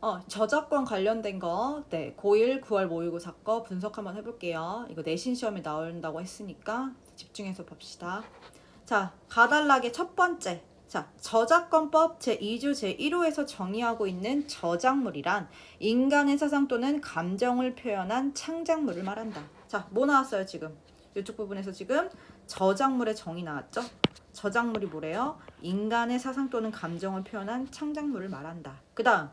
어, 저작권 관련된 거, 네, 고1, 9월 모의고사 거 분석 한번 해볼게요. 이거 내신 시험에 나온다고 했으니까 집중해서 봅시다. 자, 가달락의 첫 번째. 자, 저작권법 제2조 제1호에서 정의하고 있는 저작물이란 인간의 사상 또는 감정을 표현한 창작물을 말한다. 자, 뭐 나왔어요, 지금? 이쪽 부분에서 지금 저작물의 정의 나왔죠? 저작물이 뭐래요? 인간의 사상 또는 감정을 표현한 창작물을 말한다. 그 다음,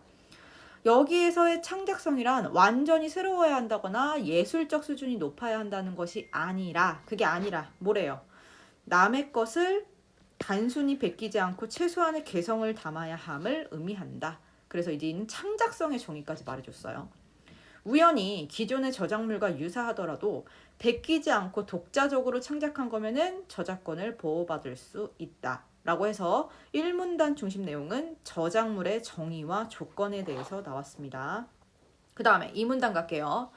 여기에서의 창작성이란 완전히 새로워야 한다거나 예술적 수준이 높아야 한다는 것이 아니라 그게 아니라 뭐래요? 남의 것을 단순히 베끼지 않고 최소한의 개성을 담아야 함을 의미한다. 그래서 이제는 창작성의 정의까지 말해줬어요. 우연히 기존의 저작물과 유사하더라도 베끼지 않고 독자적으로 창작한 거면은 저작권을 보호받을 수 있다. 라고 해서 1문단 중심 내용은 저작물의 정의와 조건에 대해서 나왔습니다. 그 다음에 2문단 갈게요.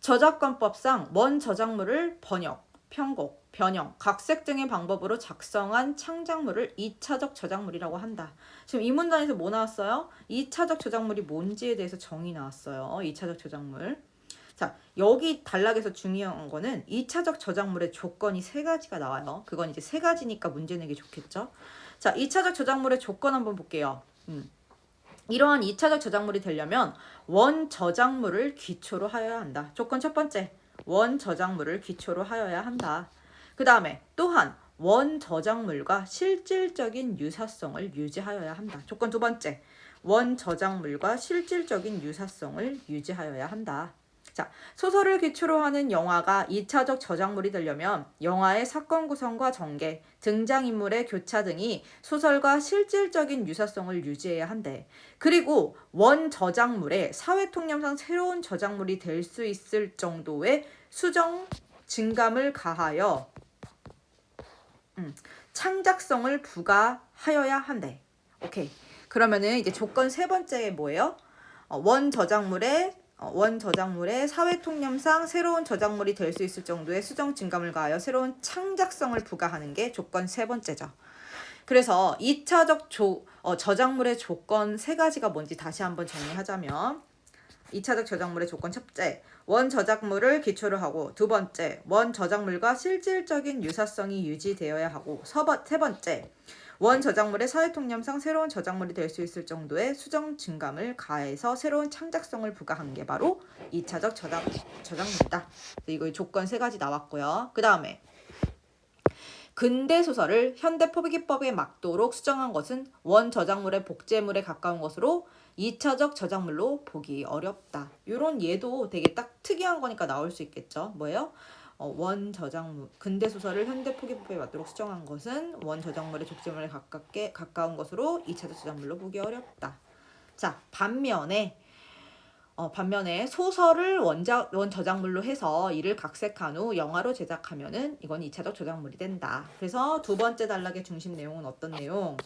저작권법상 원 저작물을 번역, 편곡, 변형, 각색 등의 방법으로 작성한 창작물을 2차적 저작물이라고 한다. 지금 이 문단에서 뭐 나왔어요? 2차적 저작물이 뭔지에 대해서 정의 나왔어요. 2차적 저작물. 자, 여기 단락에서 중요한 거는 2차적 저작물의 조건이 세 가지가 나와요. 그건 이제 세 가지니까 문제 내기 좋겠죠. 자, 2차적 저작물의 조건 한번 볼게요. 음. 이러한 2차적 저작물이 되려면 원 저작물을 기초로 하여야 한다. 조건 첫 번째, 원 저작물을 기초로 하여야 한다. 그 다음에 또한 원 저작물과 실질적인 유사성을 유지하여야 한다. 조건 두 번째, 원 저작물과 실질적인 유사성을 유지하여야 한다. 자, 소설을 기초로 하는 영화가 2차적 저작물이 되려면 영화의 사건 구성과 전개, 등장인물의 교차 등이 소설과 실질적인 유사성을 유지해야 한대. 그리고 원 저작물에 사회 통념상 새로운 저작물이 될 수 있을 정도의 수정 증감을 가하여 음, 창작성을 부과하여야 한대. 오케이. 그러면은 이제 조건 세 번째 뭐예요? 어, 원 저작물에 어, 원 저작물의 사회 통념상 새로운 저작물이 될 수 있을 정도의 수정 증감을 가하여 새로운 창작성을 부과하는 게 조건 세 번째죠. 그래서 2차적 조, 어, 저작물의 조건 세 가지가 뭔지 다시 한번 정리하자면 2차적 저작물의 조건 첫째, 원 저작물을 기초로 하고 두 번째, 원 저작물과 실질적인 유사성이 유지되어야 하고 서버, 세 번째, 원 저작물의 사회 통념상 새로운 저작물이 될 수 있을 정도의 수정 증감을 가해서 새로운 창작성을 부과한 게 바로 2차적 저작, 저작물이다. 이거 조건 세 가지 나왔고요. 그 다음에 근대 소설을 현대 포기법에 맞도록 수정한 것은 원 저작물의 복제물에 가까운 것으로 2차적 저작물로 보기 어렵다. 이런 예도 되게 딱 특이한 거니까 나올 수 있겠죠. 뭐예요? 어, 원 저작물 근대 소설을 현대 포기법에 맞도록 수정한 것은 원 저작물의 족제물에 가깝게 가까운 것으로 2차적 저작물로 보기 어렵다. 자 반면에 어, 반면에 소설을 원작 원 저작물로 해서 이를 각색한 후 영화로 제작하면은 이건 2차적 저작물이 된다. 그래서 두 번째 단락의 중심 내용은 어떤 내용?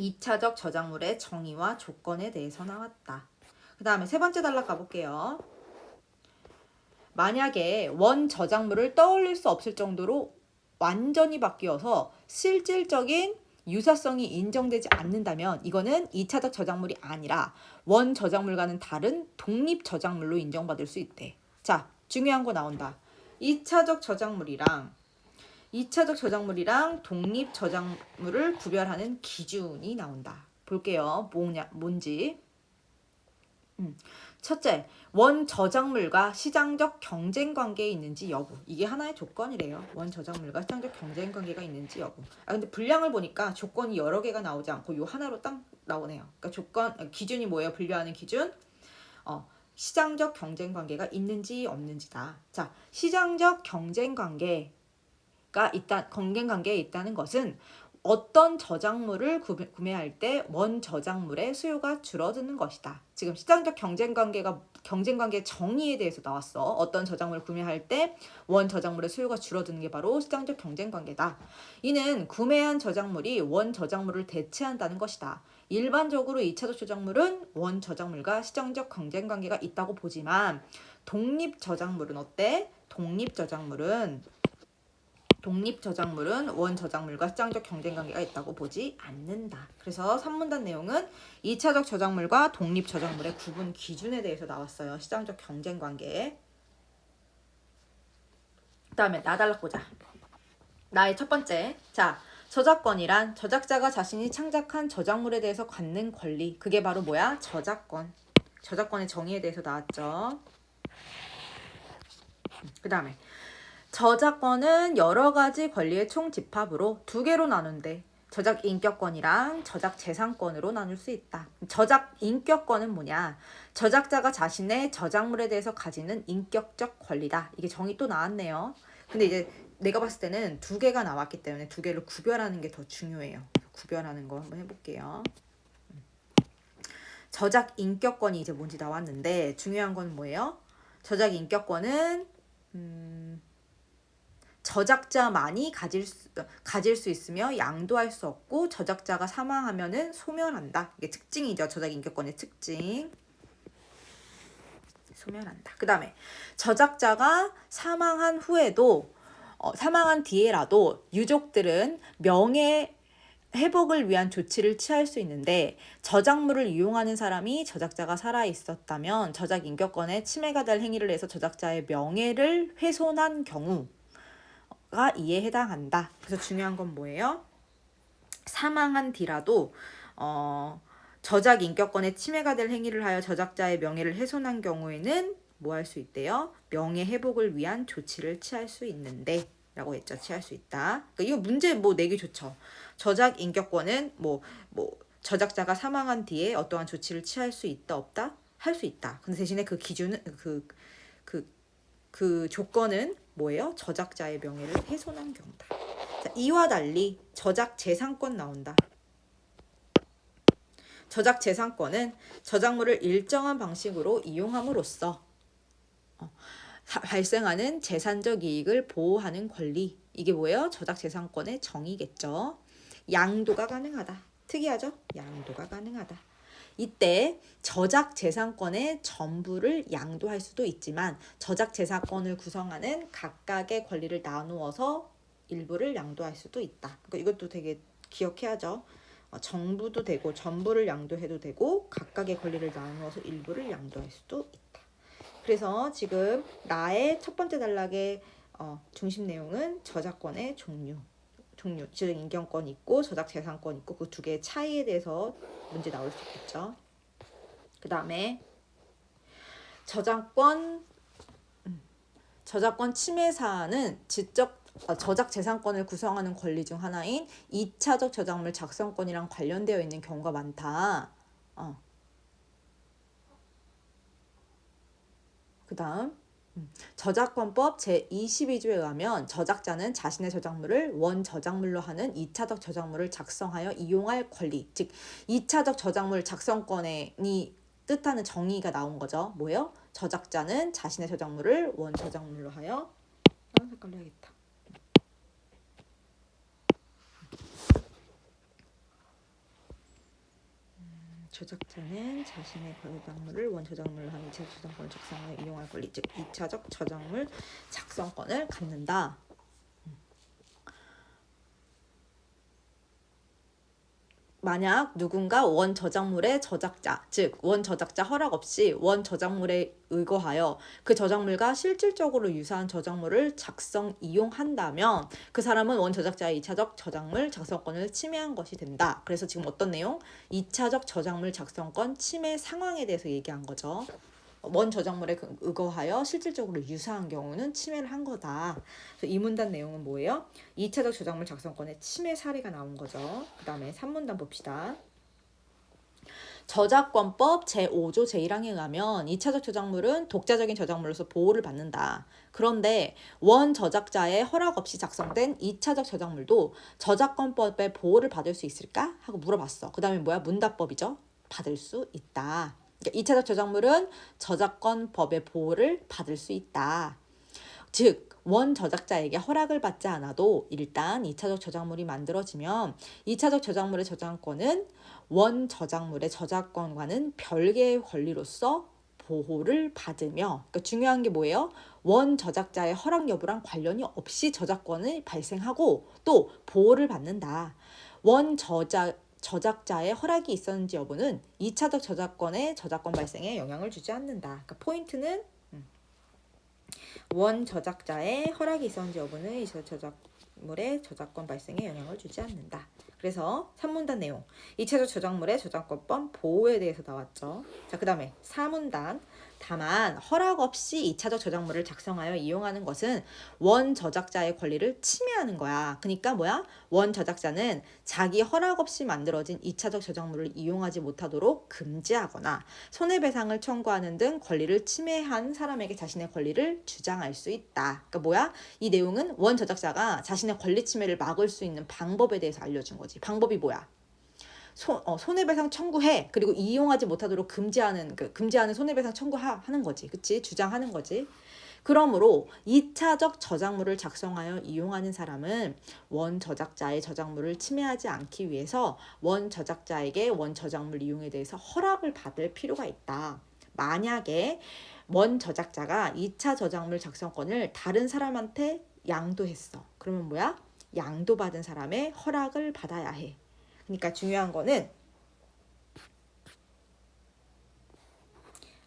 2차적 저작물의 정의와 조건에 대해서 나왔다. 그 다음에 세 번째 단락 가볼게요. 만약에 원 저작물을 떠올릴 수 없을 정도로 완전히 바뀌어서 실질적인 유사성이 인정되지 않는다면 이거는 2차적 저작물이 아니라 원 저작물과는 다른 독립 저작물로 인정받을 수 있대. 자, 중요한 거 나온다. 2차적 저작물이랑 2차적 저작물이랑 독립 저작물을 구별하는 기준이 나온다. 볼게요. 뭐냐, 뭔지. 음. 첫째, 원 저작물과 시장적 경쟁 관계에 있는지 여부. 이게 하나의 조건이래요. 원 저작물과 시장적 경쟁 관계가 있는지 여부. 아 근데 분량을 보니까 조건이 여러 개가 나오지 않고 요 하나로 딱 나오네요. 그러니까 조건 기준이 뭐예요? 분류하는 기준. 어, 시장적 경쟁 관계가 있는지 없는지다. 자, 시장적 경쟁 관계가 있다 경쟁 관계에 있다는 것은 어떤 저작물을 구매할 때원 저작물의 수요가 줄어드는 것이다. 지금 시장적 경쟁 관계가 경쟁 관계 정의에 대해서 나왔어. 어떤 저작물을 구매할 때 원 저작물의 수요가 줄어드는 게 바로 시장적 경쟁 관계다. 이는 구매한 저작물이 원 저작물을 대체한다는 것이다. 일반적으로 2차적 저작물은 원 저작물과 시장적 경쟁 관계가 있다고 보지만 독립 저작물은 어때? 독립 저작물은 독립 저작물은 원 저작물과 시장적 경쟁 관계가 있다고 보지 않는다. 그래서 3문단 내용은 2차적 저작물과 독립 저작물의 구분 기준에 대해서 나왔어요. 시장적 경쟁 관계. 그다음에 나달라 보자. 나의 첫 번째. 자, 저작권이란 저작자가 자신이 창작한 저작물에 대해서 갖는 권리. 그게 바로 뭐야? 저작권. 저작권의 정의에 대해서 나왔죠. 그 다음에 저작권은 여러 가지 권리의 총 집합으로 두 개로 나눈대. 저작 인격권이랑 저작 재산권으로 나눌 수 있다. 저작 인격권은 뭐냐? 저작자가 자신의 저작물에 대해서 가지는 인격적 권리다. 이게 정의 또 나왔네요. 근데 이제 내가 봤을 때는 두 개가 나왔기 때문에 두 개를 구별하는 게 더 중요해요. 구별하는 거 한번 해볼게요. 저작 인격권이 이제 뭔지 나왔는데 중요한 건 뭐예요? 저작 인격권은 음, 저작자만이 가질 수, 가질 수 있으며 양도할 수 없고 저작자가 사망하면은 소멸한다. 이게 특징이죠. 저작 인격권의 특징. 소멸한다. 그 다음에 저작자가 사망한 후에도 어, 사망한 뒤에라도 유족들은 명예 회복을 위한 조치를 취할 수 있는데 저작물을 이용하는 사람이 저작자가 살아 있었다면 저작 인격권에 침해가 될 행위를 해서 저작자의 명예를 훼손한 경우 가 이에 해당한다. 그래서 중요한 건 뭐예요? 사망한 뒤라도 어, 저작 인격권에 침해가 될 행위를 하여 저작자의 명예를 훼손한 경우에는 뭐 할 수 있대요? 명예 회복을 위한 조치를 취할 수 있는데 라고 했죠. 취할 수 있다. 그러니까 이거 문제 뭐 내기 좋죠. 저작 인격권은 뭐 뭐 저작자가 사망한 뒤에 어떠한 조치를 취할 수 있다 없다 할 수 있다. 근데 대신에 그 기준은 그 그, 그 조건은 뭐예요? 저작자의 명예를 훼손한 경우다. 자, 이와 달리 저작 재산권 나온다. 저작 재산권은 저작물을 일정한 방식으로 이용함으로써 어, 사- 발생하는 재산적 이익을 보호하는 권리. 이게 뭐예요? 저작 재산권의 정의겠죠. 양도가 가능하다. 특이하죠? 양도가 가능하다. 이때 저작 재산권의 전부를 양도할 수도 있지만 저작 재산권을 구성하는 각각의 권리를 나누어서 일부를 양도할 수도 있다. 그러니까 이것도 되게 기억해야죠. 어, 정부도 되고 전부를 양도해도 되고 각각의 권리를 나누어서 일부를 양도할 수도 있다. 그래서 지금 나의 첫 번째 단락의 어, 중심 내용은 저작권의 종류, 종류, 즉 인격권 있고 저작 재산권 있고 그 두 개의 차이에 대해서 문제 나올 수 있겠죠. 그 다음에 저작권 음, 저작권 침해 사안은 지적 어, 저작 재산권을 구성하는 권리 중 하나인 2차적 저작물 작성권이랑 관련되어 있는 경우가 많다. 어. 그 다음 음, 저작권법 제22조에 의하면 저작자는 자신의 저작물을 원 저작물로 하는 2차적 저작물을 작성하여 이용할 권리, 즉 2차적 저작물 작성권이 뜻하는 정의가 나온 거죠. 뭐예요? 저작자는 자신의 저작물을 원 저작물로 하여 다른 색깔로 해야겠다. 저작자는 자신의 저작물을 원 저작물로 하는 2차 저작권을 작성하여 이용할 권리, 즉 2차적 저작물 작성권을 갖는다. 만약 누군가 원 저작물의 저작자, 즉 원 저작자 허락 없이 원 저작물에 의거하여 그 저작물과 실질적으로 유사한 저작물을 작성 이용한다면 그 사람은 원 저작자의 2차적 저작물 작성권을 침해한 것이 된다. 그래서 지금 어떤 내용? 2차적 저작물 작성권 침해 상황에 대해서 얘기한 거죠. 원 저작물에 그- 의거하여 실질적으로 유사한 경우는 침해를 한 거다. 이 문단 내용은 뭐예요? 2차적 저작물 작성권의 침해 사례가 나온 거죠. 그 다음에 3문단 봅시다. 저작권법 제5조 제1항에 의하면 2차적 저작물은 독자적인 저작물로서 보호를 받는다. 그런데 원 저작자의 허락 없이 작성된 2차적 저작물도 저작권법의 보호를 받을 수 있을까? 하고 물어봤어. 그 다음에 뭐야? 문답법이죠. 받을 수 있다. 그러니까 2차적 저작물은 저작권 법의 보호를 받을 수 있다. 즉, 원 저작자에게 허락을 받지 않아도 일단 2차적 저작물이 만들어지면 2차적 저작물의 저작권은 원 저작물의 저작권과는 별개의 권리로서 보호를 받으며 그러니까 중요한 게 뭐예요? 원 저작자의 허락 여부랑 관련이 없이 저작권이 발생하고 또 보호를 받는다. 원 저작 저작자의 허락이 있었는지 여부는 2차적 저작권의 저작권 발생에 영향을 주지 않는다. 그러니까 포인트는 음, 원 저작자의 허락이 있었는지 여부는 이 저- 저작물의 저작권 발생에 영향을 주지 않는다. 그래서 3문단 내용 2차적 저작물의 저작권법 보호에 대해서 나왔죠. 자, 그 다음에 4문단 다만 허락 없이 2차적 저작물을 작성하여 이용하는 것은 원 저작자의 권리를 침해하는 거야. 그러니까 뭐야? 원 저작자는 자기 허락 없이 만들어진 2차적 저작물을 이용하지 못하도록 금지하거나 손해배상을 청구하는 등 권리를 침해한 사람에게 자신의 권리를 주장할 수 있다. 그러니까 뭐야? 이 내용은 원 저작자가 자신의 권리 침해를 막을 수 있는 방법에 대해서 알려준 거지. 방법이 뭐야? 손, 어, 손해배상 청구해. 그리고 이용하지 못하도록 금지하는 그 금지하는 손해배상 청구하는 거지. 그치? 주장하는 거지. 그러므로 2차적 저작물을 작성하여 이용하는 사람은 원 저작자의 저작물을 침해하지 않기 위해서 원 저작자에게 원 저작물 이용에 대해서 허락을 받을 필요가 있다. 만약에 원 저작자가 2차 저작물 작성권을 다른 사람한테 양도했어. 그러면 뭐야? 양도받은 사람의 허락을 받아야 해 그러니까 중요한 거는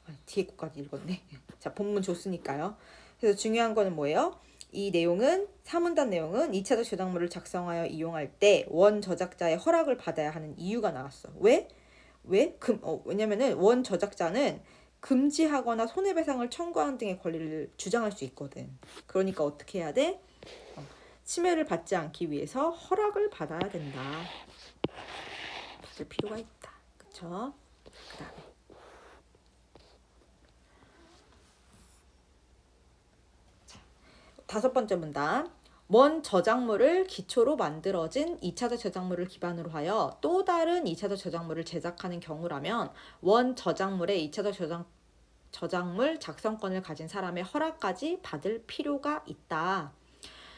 아, 뒤에 것까지 읽었네. 자, 본문 줬으니까요. 그래서 중요한 거는 뭐예요? 이 내용은 사문단 내용은 2차적 저작물을 작성하여 이용할 때 원 저작자의 허락을 받아야 하는 이유가 나왔어. 왜? 왜? 금, 어, 왜냐면은 원 저작자는 금지하거나 손해배상을 청구하는 등의 권리를 주장할 수 있거든. 그러니까 어떻게 해야 돼? 어, 침해를 받지 않기 위해서 허락을 받아야 된다. 받을 필요가 있다. 그쵸? 그 다음에 다섯 번째 문단. 원 저작물을 기초로 만들어진 2차적 저작물을 기반으로 하여 또 다른 2차적 저작물을 제작하는 경우라면 원 저작물의 2차적 저작, 저작물 작성권을 가진 사람의 허락까지 받을 필요가 있다.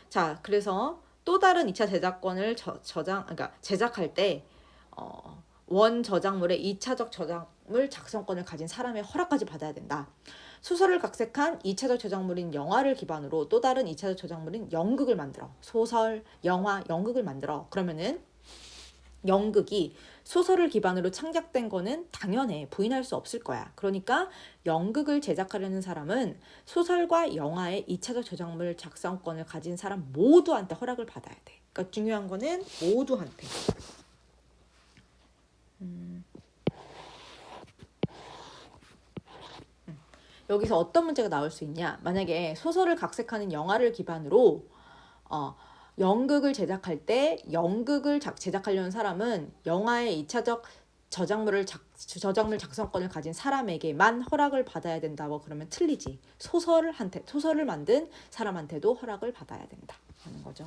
자, 그래서 또 다른 2차 제작권을 저, 저장, 그러니까 제작할 때 어, 원 저작물의 2차적 저작물 작성권을 가진 사람의 허락까지 받아야 된다. 소설을 각색한 2차적 저작물인 영화를 기반으로 또 다른 2차적 저작물인 연극을 만들어. 소설, 영화, 연극을 만들어. 그러면은 연극이 소설을 기반으로 창작된 거는 당연해. 부인할 수 없을 거야. 그러니까 연극을 제작하려는 사람은 소설과 영화의 2차적 저작물 작성권을 가진 사람 모두한테 허락을 받아야 돼. 그러니까 중요한 거는 모두한테. 여기서 어떤 문제가 나올 수 있냐? 만약에 소설을 각색하는 영화를 기반으로 어, 연극을 제작할 때 연극을 작, 제작하려는 사람은 영화의 2차적 저작물을 작, 저작물 작성권을 가진 사람에게만 허락을 받아야 된다고 그러면 틀리지. 소설을 한테 소설을 만든 사람한테도 허락을 받아야 된다 하는 거죠.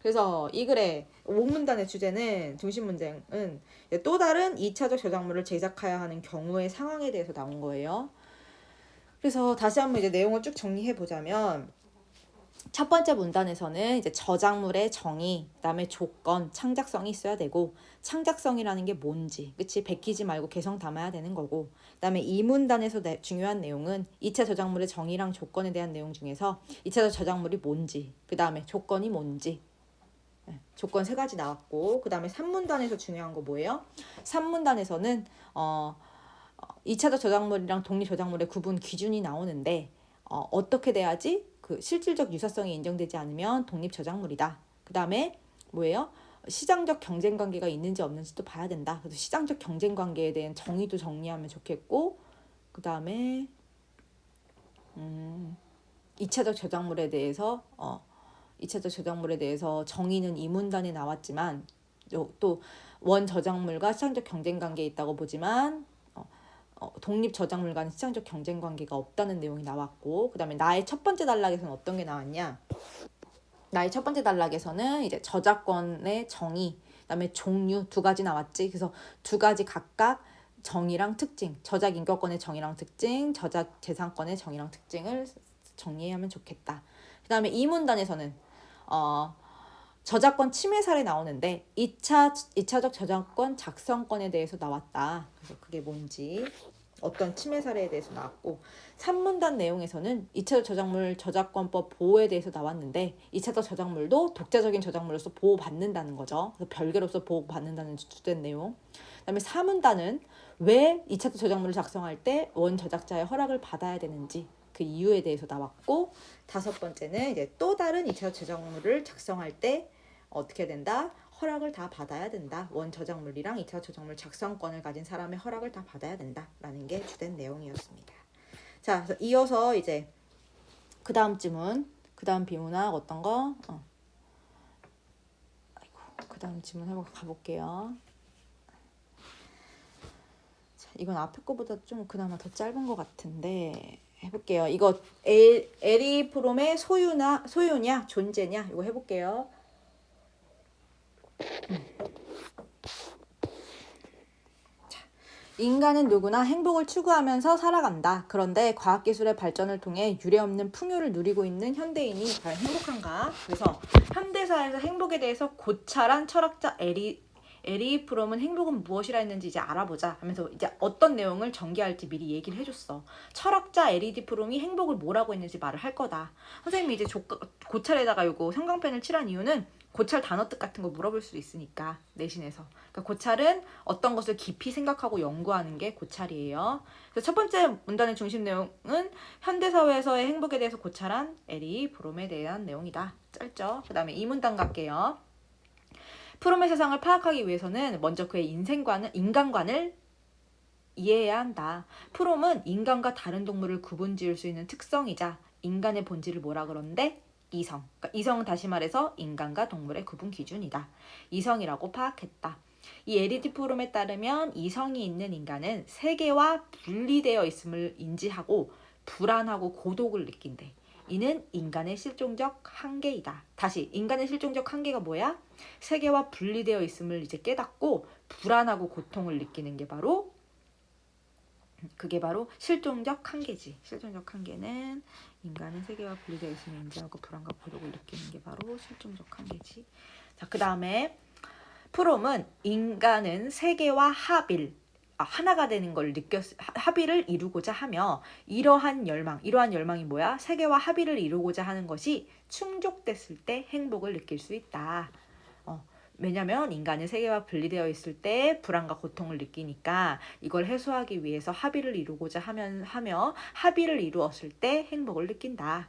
그래서 이 글의 원문단의 주제는 중심 문제는 또 다른 2차적 저작물을 제작해야 하는 경우의 상황에 대해서 나온 거예요. 그래서 다시 한번 이제 내용을 쭉 정리해 보자면 첫 번째 문단에서는 이제 저작물의 정의, 그다음에 조건, 창작성이 있어야 되고 창작성이라는 게 뭔지, 그치? 베끼지 말고 개성 담아야 되는 거고 그다음에 이 문단에서 내, 중요한 내용은 2차 저작물의 정의랑 조건에 대한 내용 중에서 2차 저작물이 뭔지, 그다음에 조건이 뭔지 네, 조건 세 가지 나왔고 그 다음에 3문단에서 중요한 거 뭐예요? 3문단에서는 어 2차적 저작물이랑 독립 저작물의 구분 기준이 나오는데 어, 어떻게 돼야지 그 실질적 유사성이 인정되지 않으면 독립 저작물이다. 그 다음에 뭐예요? 시장적 경쟁 관계가 있는지 없는지도 봐야 된다. 그래서 시장적 경쟁 관계에 대한 정의도 정리하면 좋겠고 그 다음에 음, 2차적 저작물에 대해서 어, 2차적 저작물에 대해서 정의는 이 문단에 나왔지만 또 원 저작물과 시장적 경쟁 관계에 있다고 보지만 어, 독립 저작물 간 시장적 경쟁 관계가 없다는 내용이 나왔고 그 다음에 나의 첫 번째 단락에서는 어떤 게 나왔냐? 나의 첫 번째 단락에서는 이제 저작권의 정의, 그다음에 종류 두 가지 나왔지. 그래서 두 가지 각각 정의랑 특징, 저작 인격권의 정의랑 특징, 저작 재산권의 정의랑 특징을 정리하면 좋겠다. 그 다음에 이 문단에서는 어 저작권 침해 사례 나오는데 2차 2차적 저작권 작성권에 대해서 나왔다. 그래서 그게 뭔지 어떤 침해 사례에 대해서 나왔고 3문단 내용에서는 2차적 저작물 저작권법 보호에 대해서 나왔는데 2차적 저작물도 독자적인 저작물로서 보호받는다는 거죠. 그래서 별개로서 보호받는다는 주된 내용. 그다음에 4문단은 왜 2차적 저작물을 작성할 때 원 저작자의 허락을 받아야 되는지 그 이유에 대해서 나왔고 다섯 번째는 이제 또 다른 2차적 저작물을 작성할 때 어떻게 된다? 허락을 다 받아야 된다. 원 저작물이랑 2차 저작물 작성권을 가진 사람의 허락을 다 받아야 된다라는 게 주된 내용이었습니다. 자, 이어서 이제 그 다음 지문, 그 다음 비문학 어떤 거? 어. 아이고, 그 다음 지문 해보 가볼게요. 자, 이건 앞에 거보다 좀 그나마 더 짧은 것 같은데 해볼게요. 이거 에, 에리 프롬의 소유나 소유냐 존재냐 이거 해볼게요. 인간은 누구나 행복을 추구하면서 살아간다. 그런데 과학기술의 발전을 통해 유례없는 풍요를 누리고 있는 현대인이 과연 행복한가? 그래서 현대사에서 행복에 대해서 고찰한 철학자 에리 에리 프롬은 행복은 무엇이라 했는지 이제 알아보자 하면서 이제 어떤 내용을 전개할지 미리 얘기를 해줬어. 철학자 에리디 프롬이 행복을 뭐라고 했는지 말을 할 거다. 선생님이 이제 조, 고찰에다가 요거 형광펜을 칠한 이유는 고찰 단어 뜻 같은 거 물어볼 수 있으니까 내신에서. 그러니까 고찰은 어떤 것을 깊이 생각하고 연구하는 게 고찰이에요. 그래서 첫 번째 문단의 중심 내용은 현대 사회에서의 행복에 대해서 고찰한 에리 브롬에 대한 내용이다. 짧죠? 그다음에 이 문단 갈게요. 프롬의 세상을 파악하기 위해서는 먼저 그의 인생관은 인간관을 이해해야 한다. 프롬은 인간과 다른 동물을 구분 지을 수 있는 특성이자 인간의 본질을 뭐라 그러는데 이성. 그러니까 이성은 다시 말해서 인간과 동물의 구분 기준이다. 이성이라고 파악했다. 이 에리티 프롬에 따르면 이성이 있는 인간은 세계와 분리되어 있음을 인지하고 불안하고 고독을 느낀대. 이는 인간의 실종적 한계이다. 다시 인간의 실종적 한계가 뭐야? 세계와 분리되어 있음을 이제 깨닫고 불안하고 고통을 느끼는 게 바로 그게 바로 실종적 한계지. 실종적 한계는 인간은 세계와 분리되어 있음을 인지하고 불안과 고독을 느끼는 게 바로 실종적 한계지. 자, 그 다음에 프롬은 인간은 세계와 합일, 아, 하나가 되는 걸 느꼈, 합의를 이루고자 하며 이러한 열망, 이러한 열망이 뭐야? 세계와 합의를 이루고자 하는 것이 충족됐을 때 행복을 느낄 수 있다. 어, 왜냐면 인간은 세계와 분리되어 있을 때 불안과 고통을 느끼니까 이걸 해소하기 위해서 합의를 이루고자 하면, 하며 합의를 이루었을 때 행복을 느낀다.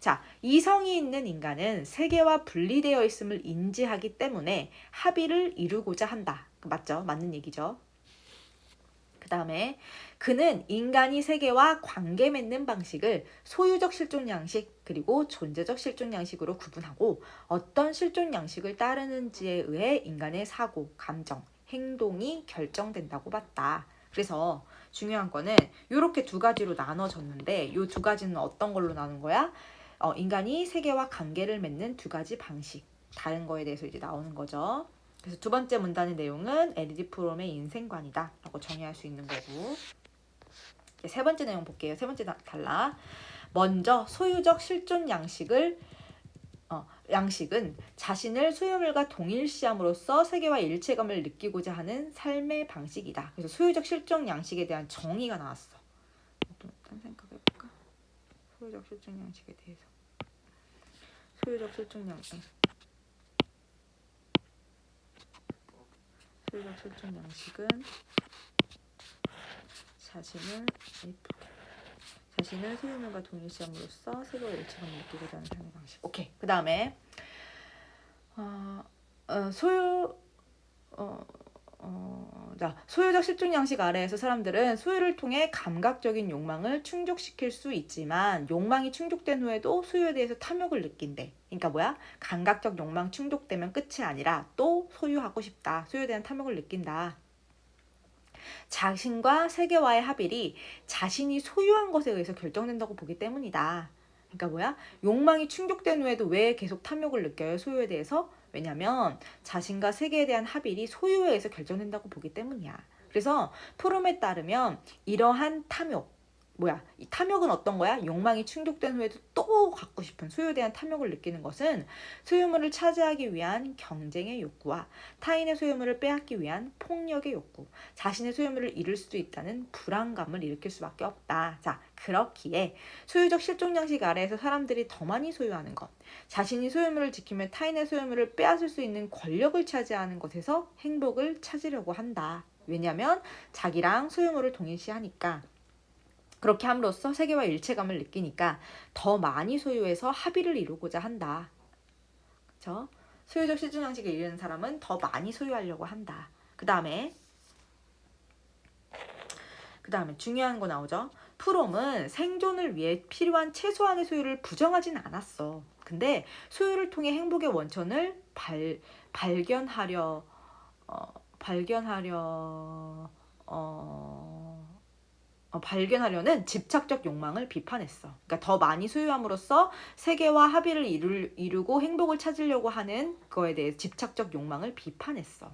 자, 이성이 있는 인간은 세계와 분리되어 있음을 인지하기 때문에 합의를 이루고자 한다. 맞죠? 맞는 얘기죠. 그 다음에 그는 인간이 세계와 관계 맺는 방식을 소유적 실존 양식 그리고 존재적 실존 양식으로 구분하고 어떤 실존 양식을 따르는지에 의해 인간의 사고, 감정, 행동이 결정된다고 봤다. 그래서 중요한 거는 이렇게 두 가지로 나눠졌는데 이 두 가지는 어떤 걸로 나눈 거야? 어, 인간이 세계와 관계를 맺는 두 가지 방식. 다른 거에 대해서 이제 나오는 거죠. 그래서 두 번째 문단의 내용은 에리디 프롬의 인생관이다 라고 정의할 수 있는 거고 세 번째 내용 볼게요. 세 번째 달라. 먼저 소유적 실존 양식을 어, 양식은 자신을 소유물과 동일시함으로써 세계와 일체감을 느끼고자 하는 삶의 방식이다. 그래서 소유적 실존 양식에 대한 정의가 나왔어. 또딴 생각해 볼까? 소유적 실존 양식에 대해서. 소유적 실존 양식. 소유적 실존 양식은 자신을 자신을 소유물과 동일시함으로써 세계와 일체감을 느끼고자 하는 삶의 방식. 오케이. 그 다음에 어, 어, 소유 어, 어, 자, 소유적 실존 양식 아래에서 사람들은 소유를 통해 감각적인 욕망을 충족시킬 수 있지만 욕망이 충족된 후에도 소유에 대해서 탐욕을 느낀대. 그러니까 뭐야? 감각적 욕망 충족되면 끝이 아니라 또 소유하고 싶다. 소유에 대한 탐욕을 느낀다. 자신과 세계와의 합일이 자신이 소유한 것에 의해서 결정된다고 보기 때문이다. 그러니까 뭐야? 욕망이 충족된 후에도 왜 계속 탐욕을 느껴요? 소유에 대해서? 왜냐면 자신과 세계에 대한 합일이 소유에 의해서 결정된다고 보기 때문이야. 그래서 프롬에 따르면 이러한 탐욕, 뭐야 이 탐욕은 어떤 거야? 욕망이 충족된 후에도 또 갖고 싶은 소유에 대한 탐욕을 느끼는 것은 소유물을 차지하기 위한 경쟁의 욕구와 타인의 소유물을 빼앗기 위한 폭력의 욕구, 자신의 소유물을 잃을 수도 있다는 불안감을 일으킬 수밖에 없다. 자, 그렇기에 소유적 실종 양식 아래에서 사람들이 더 많이 소유하는 것, 자신이 소유물을 지키며 타인의 소유물을 빼앗을 수 있는 권력을 차지하는 것에서 행복을 찾으려고 한다. 왜냐하면 자기랑 소유물을 동일시하니까. 그렇게 함으로써 세계와 일체감을 느끼니까 더 많이 소유해서 합의를 이루고자 한다. 그렇죠? 소유적 실존 양식을 이루는 사람은 더 많이 소유하려고 한다. 그 다음에 그 다음에 중요한 거 나오죠. 프롬은 생존을 위해 필요한 최소한의 소유를 부정하진 않았어. 근데 소유를 통해 행복의 원천을 발, 발견하려 어, 발견하려 어, 어, 발견하려는 집착적 욕망을 비판했어. 그러니까 더 많이 소유함으로써 세계와 합의를 이룰, 이루고 행복을 찾으려고 하는 거에 대해 집착적 욕망을 비판했어.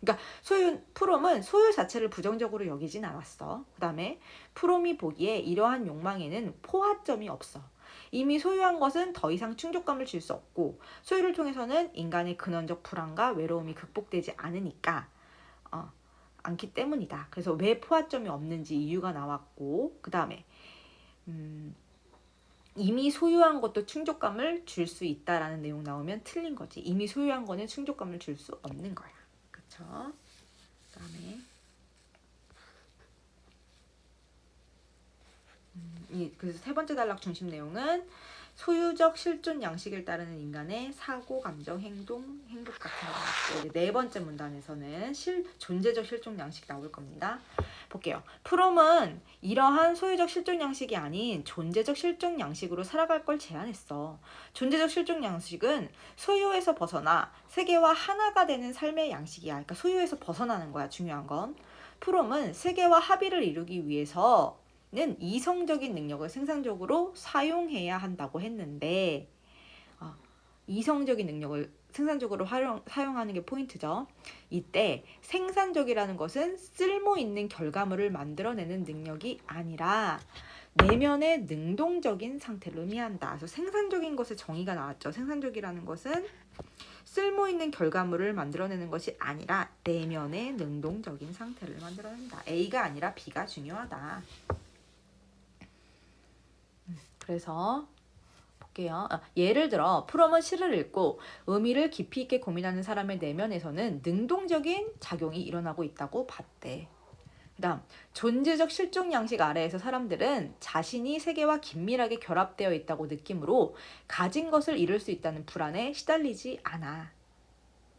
그러니까 소유 프롬은 소유 자체를 부정적으로 여기진 않았어. 그다음에 프롬이 보기에 이러한 욕망에는 포화점이 없어. 이미 소유한 것은 더 이상 충족감을 줄 수 없고 소유를 통해서는 인간의 근원적 불안과 외로움이 극복되지 않으니까 어, 않기 때문이다. 그래서 왜 포화점이 없는지 이유가 나왔고 그 다음에 음, 이미 소유한 것도 충족감을 줄 수 있다라는 내용 나오면 틀린 거지. 이미 소유한 거는 충족감을 줄 수 없는 거야. 그쵸? 그 다음에 음, 이 그래서 세 번째 단락 중심 내용은 소유적 실존 양식을 따르는 인간의 사고, 감정, 행동, 행복 같은 거 네 번째 문단에서는 실 존재적 실존 양식 나올 겁니다. 볼게요. 프롬은 이러한 소유적 실존 양식이 아닌 존재적 실존 양식으로 살아갈 걸 제안했어. 존재적 실존 양식은 소유에서 벗어나 세계와 하나가 되는 삶의 양식이야. 그러니까 소유에서 벗어나는 거야. 중요한 건. 프롬은 세계와 합의를 이루기 위해서 는 이성적인 능력을 생산적으로 사용해야 한다고 했는데 어, 이성적인 능력을 생산적으로 활용, 사용하는 게 포인트죠. 이때 생산적이라는 것은 쓸모 있는 결과물을 만들어내는 능력이 아니라 내면의 능동적인 상태를 의미한다. 그래서 생산적인 것의 정의가 나왔죠. 생산적이라는 것은 쓸모 있는 결과물을 만들어내는 것이 아니라 내면의 능동적인 상태를 만들어낸다. A가 아니라 B가 중요하다. 그래서 볼게요. 아, 예를 들어 프롬은 시를 읽고 의미를 깊이 있게 고민하는 사람의 내면에서는 능동적인 작용이 일어나고 있다고 봤대. 그다음 존재적 실존 양식 아래에서 사람들은 자신이 세계와 긴밀하게 결합되어 있다고 느낌으로 가진 것을 잃을 수 있다는 불안에 시달리지 않아.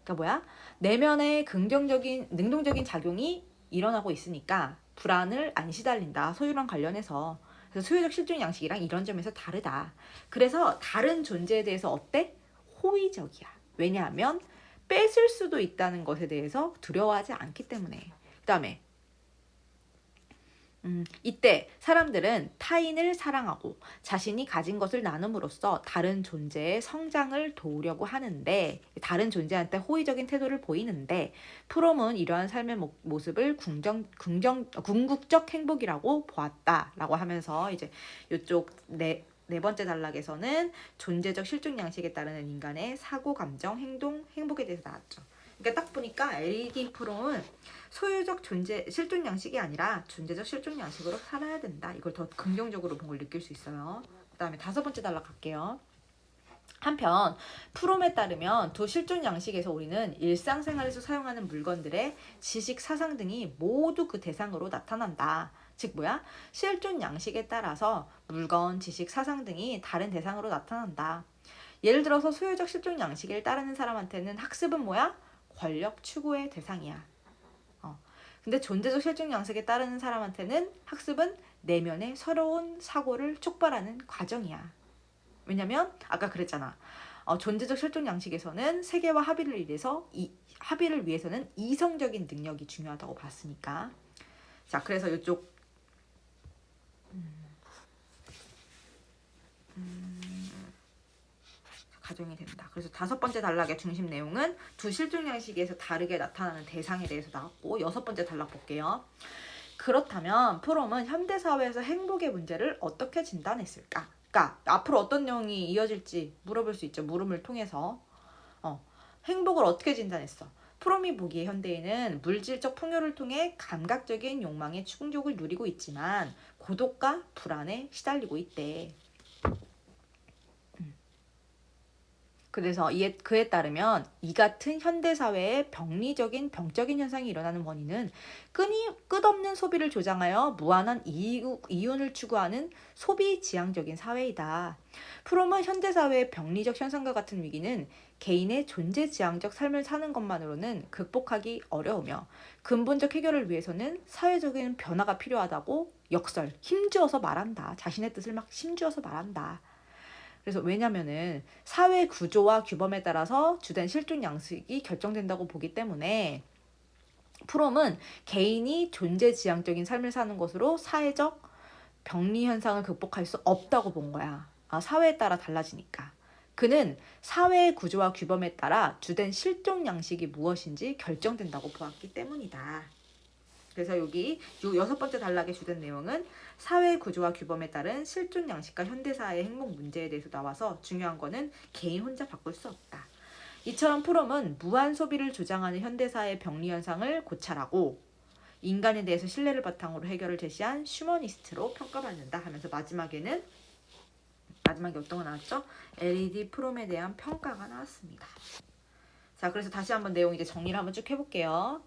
그러니까 뭐야? 내면에 긍정적인 능동적인 작용이 일어나고 있으니까 불안을 안 시달린다. 소유랑 관련해서. 그래서 소유적 실존 양식이랑 이런 점에서 다르다. 그래서 다른 존재에 대해서 어때? 호의적이야. 왜냐하면 뺏을 수도 있다는 것에 대해서 두려워하지 않기 때문에. 그 다음에 음, 이때 사람들은 타인을 사랑하고 자신이 가진 것을 나눔으로써 다른 존재의 성장을 도우려고 하는데 다른 존재한테 호의적인 태도를 보이는데 프롬은 이러한 삶의 모, 모습을 궁정, 궁정, 궁극적 행복이라고 보았다라고 하면서 이제 이쪽 네, 네 번째 단락에서는 존재적 실존 양식에 따르는 인간의 사고, 감정, 행동, 행복에 대해서 나왔죠. 그러니까 딱 보니까 LED 프롬은 소유적 존재 실존 양식이 아니라 존재적 실존 양식으로 살아야 된다. 이걸 더 긍정적으로 본 걸 느낄 수 있어요. 그다음에 다섯 번째 단락 갈게요. 한편 프롬에 따르면 두 실존 양식에서 우리는 일상생활에서 사용하는 물건들의 지식 사상 등이 모두 그 대상으로 나타난다. 즉 뭐야? 실존 양식에 따라서 물건, 지식, 사상 등이 다른 대상으로 나타난다. 예를 들어서 소유적 실존 양식을 따르는 사람한테는 학습은 뭐야? 권력 추구의 대상이야. 어. 근데 존재적 실존 양식에 따르는 사람한테는 학습은 내면의 새로운 사고를 촉발하는 과정이야. 왜냐면 아까 그랬잖아. 어, 존재적 실존 양식에서는 세계와 합의를 위해서 이 합의를 위해서는 이성적인 능력이 중요하다고 봤으니까. 자, 그래서 이쪽 음, 음, 가정이 된다. 그래서 다섯 번째 단락의 중심 내용은 두 실존 양식에서 다르게 나타나는 대상에 대해서 나왔고 여섯 번째 단락 볼게요. 그렇다면 프롬은 현대 사회에서 행복의 문제를 어떻게 진단했을까? 그러니까 앞으로 어떤 내용이 이어질지 물어볼 수 있죠. 물음을 통해서 어, 행복을 어떻게 진단했어? 프롬이 보기에 현대인은 물질적 풍요를 통해 감각적인 욕망의 충족을 누리고 있지만 고독과 불안에 시달리고 있대. 그래서 이에 그에 따르면 이 같은 현대 사회의 병리적인 병적인 현상이 일어나는 원인은 끊이 끝없는 소비를 조장하여 무한한 이유, 이윤을 추구하는 소비 지향적인 사회이다. 프롬은 현대 사회의 병리적 현상과 같은 위기는 개인의 존재 지향적 삶을 사는 것만으로는 극복하기 어려우며 근본적 해결을 위해서는 사회적인 변화가 필요하다고 역설 힘주어서 말한다. 자신의 뜻을 막 힘주어서 말한다. 그래서 왜냐면은 사회 구조와 규범에 따라서 주된 실존 양식이 결정된다고 보기 때문에 프롬은 개인이 존재 지향적인 삶을 사는 것으로 사회적 병리 현상을 극복할 수 없다고 본 거야. 아, 사회에 따라 달라지니까. 그는 사회의 구조와 규범에 따라 주된 실존 양식이 무엇인지 결정된다고 보았기 때문이다. 그래서 여기 요 여섯 번째 단락의 주된 내용은 사회 구조와 규범에 따른 실존 양식과 현대사의 행복 문제에 대해서 나와서 중요한 거는 개인 혼자 바꿀 수 없다. 이처럼 프롬은 무한 소비를 주장하는 현대사의 병리 현상을 고찰하고 인간에 대해서 신뢰를 바탕으로 해결을 제시한 슈머니스트로 평가받는다 하면서 마지막에는 마지막에 어떤 거 나왔죠? LED 프롬에 대한 평가가 나왔습니다. 자, 그래서 다시 한번 내용 이제 정리를 한번 쭉 해볼게요.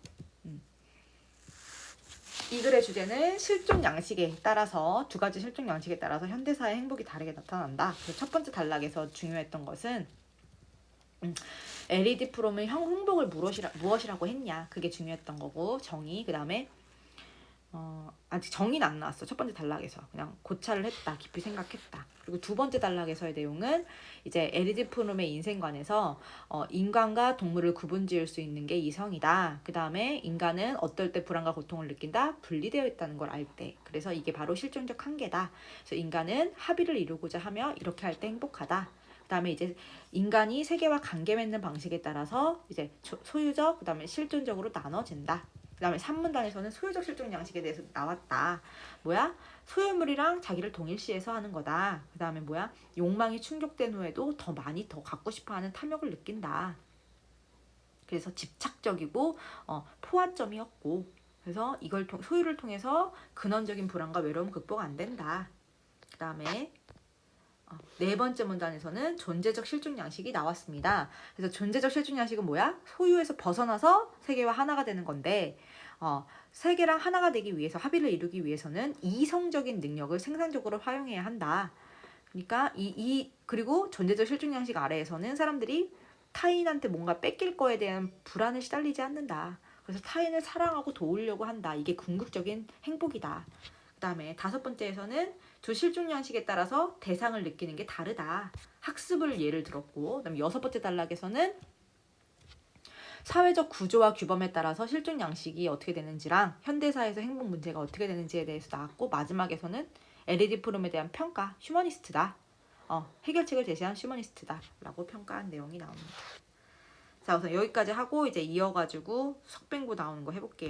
음. 이 글의 주제는 실존 양식에 따라서 두 가지 실존 양식에 따라서 현대사의 행복이 다르게 나타난다. 그래서 첫 번째 단락에서 중요했던 것은 음, LED 프롬은 형 행복을 무엇이라, 무엇이라고 했냐 그게 중요했던 거고 정의 그 다음에 어, 아직 정의는 안 나왔어. 첫 번째 단락에서. 그냥 고찰을 했다 깊이 생각했다. 그리고 두 번째 단락에서의 내용은 이제 LED 프롬의 인생관에서 어, 인간과 동물을 구분지을 수 있는 게 이성이다. 그 다음에 인간은 어떨 때 불안과 고통을 느낀다? 분리되어 있다는 걸 알 때. 그래서 이게 바로 실존적 한계다. 그래서 인간은 합의를 이루고자 하며 이렇게 할 때 행복하다. 그다음에 이제 인간이 세계와 관계 맺는 방식에 따라서 이제 조- 소유적 그다음에 실존적으로 나눠진다. 그 다음에 산문단에서는 소유적 실존 양식에 대해서 나왔다. 뭐야? 소유물이랑 자기를 동일시해서 하는 거다. 그 다음에 뭐야? 욕망이 충족된 후에도 더 많이 더 갖고 싶어 하는 탐욕을 느낀다. 그래서 집착적이고 어, 포화점이었고 그래서 이걸 통, 소유를 통해서 근원적인 불안과 외로움 극복 안 된다. 그 다음에 어, 네 번째 문단에서는 존재적 실존 양식이 나왔습니다. 그래서 존재적 실존 양식은 뭐야? 소유에서 벗어나서 세계와 하나가 되는 건데, 어, 세계랑 하나가 되기 위해서 합의를 이루기 위해서는 이성적인 능력을 생산적으로 활용해야 한다. 그러니까 이, 이 그리고 존재적 실존 양식 아래에서는 사람들이 타인한테 뭔가 뺏길 거에 대한 불안에 시달리지 않는다. 그래서 타인을 사랑하고 도우려고 한다. 이게 궁극적인 행복이다. 그 다음에 다섯 번째에서는 두 실존 양식에 따라서 대상을 느끼는 게 다르다. 학습을 예를 들었고, 그다음에 여섯 번째 단락에서는 사회적 구조와 규범에 따라서 실존 양식이 어떻게 되는지랑 현대사에서 행복 문제가 어떻게 되는지에 대해서 나왔고 마지막에서는 LED 프롬에 대한 평가, 휴머니스트다. 어, 해결책을 제시한 휴머니스트다라고 평가한 내용이 나옵니다. 자, 우선 여기까지 하고 이제 이어가지고 석뱅구 나오는 거 해볼게요.